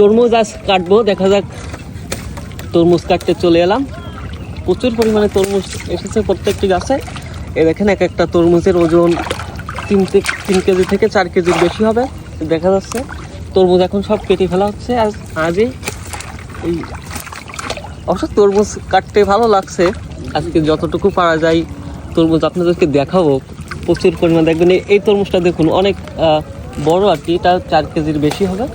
তরমুজ আজ কাটবো, দেখা যাক তরমুজ কাটতে চলে এলাম। প্রচুর পরিমাণে তরমুজ এসেছে প্রত্যেকটি গাছে। এ দেখেন, এক একটা তরমুজের ওজন তিন তিন কেজি থেকে চার কেজির বেশি হবে, দেখা যাচ্ছে। তরমুজ এখন সব কেটে ফেলা হচ্ছে। আর আজই এই অবশ্য তরমুজ কাটতে ভালো লাগছে। আজকে যতটুকু পারা যায় তরমুজ আপনাদেরকে দেখাবো। প্রচুর পরিমাণ দেখবেন, এই তরমুজটা দেখুন, অনেক বড় আর কি, এটা চার কেজির বেশি হবে।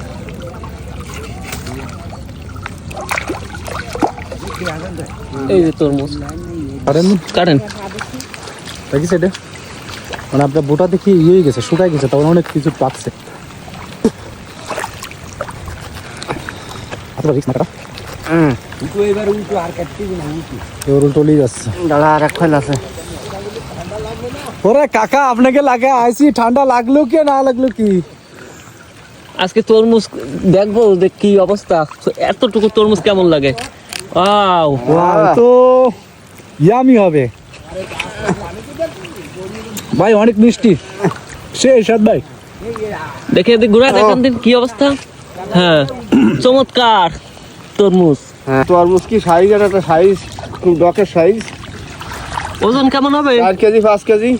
এই যে তরমুজ। কাটেন। কাটেন। দেখি সেটা মানে আপনার বোটা দেখি ইয়ে হয়ে গেছে শুকাই গেছে তখন অনেক কিছু পাকছে। আছে। ওরে কাকা আপনাকে লাগে আইসি ঠান্ডা লাগল কি না লাগল কি? আজকে তরমুজ দেখব যে কি অবস্থা। এতটুকু তরমুজ কেমন লাগে? আও Wow, তো ইয়ামি হবে। ভাই অনেক মিষ্টি। সে সাদ ভাই। দেখে এদিক ঘুরা দেখেন দিন কি অবস্থা। হ্যাঁ চমৎকার। তরমুজ। হ্যাঁ তরমুজ কি সাইজ আর একটা সাইজ খুব ডকের সাইজ ওজন কেমন হবে? চার কেজি পাঁচ কেজি।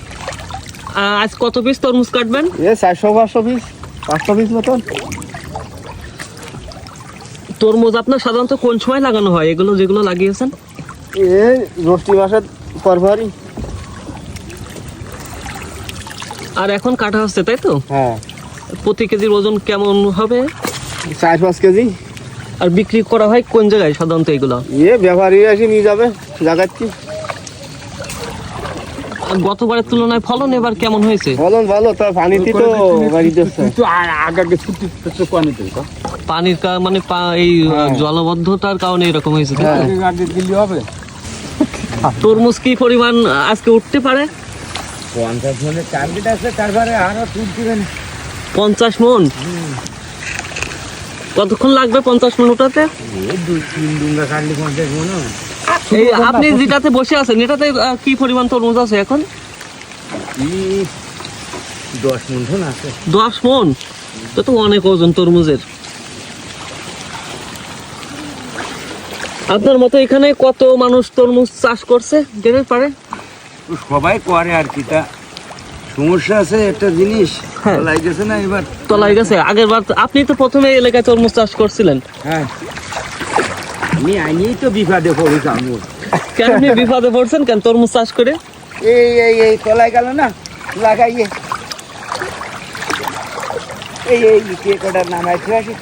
আজ কত পিস তরমুজ কাটবেন? এ চারশো পাঁচশো পিস পাঁচশো পিস মতন। তরমুজ আপনার সাধারণত কোন সময় লাগানো হয়? এগুলো যেগুলো লাগিয়েছেন? এ জ্যৈষ্ঠী মাসের পরপরই আর এখন কাটা হচ্ছে তাই তো? হ্যাঁ। প্রতি কেজির ওজন কেমন হবে? চার পাঁচ কেজি। আর বিক্রি করা হয় কোন জায়গায় সাধারণত এগুলো? এ ব্যাপারী এসে নিয়ে যাবে জাগাচ্ছি আর গতবারের তুলনায় ফলন এবার কেমন হয়েছে? বলুন ভালো তার পানিতে তো বাড়ি দিচ্ছে। পানির মানে এই জলবদ্ধতার কারণে এরকম হয়েছে তাই তরমুজ কি পরিমাণ আজকে উঠতে পারে? পঞ্চাশ টার্গেট আছে তারপরে আরও তুলছিলেন পঞ্চাশ মন? কতক্ষণ লাগবে পঞ্চাশ মন ওটাতে এই আপনি যেটাতে বসে আছেন এটাতে কি পরিমাণ তরমুজ আছে এখন? দশ মন আছে। দশ মন? তো অনেক ওজন তরমুজের। আপনার মতো এখানে কত মানুষ তরমুজ চাষ করছে গেলে পারে সবাই করে আর কি তা সমস্যা আছে একটা জিনিস হ্যাঁ। লাগেছে না এবার তলাই গেছে আগের বার আপনি তো প্রথমে এলাকায় তরমুজ চাষ করছিলেন হ্যাঁ আমি আইনিই তো বিপদে পড়ি কামড় কেন আপনি বিপদে পড়ছেন কেন তরমুজ চাষ করে এই এই এই তলায় গেল না লাগাইয়ে এই এই কে নামাই আসি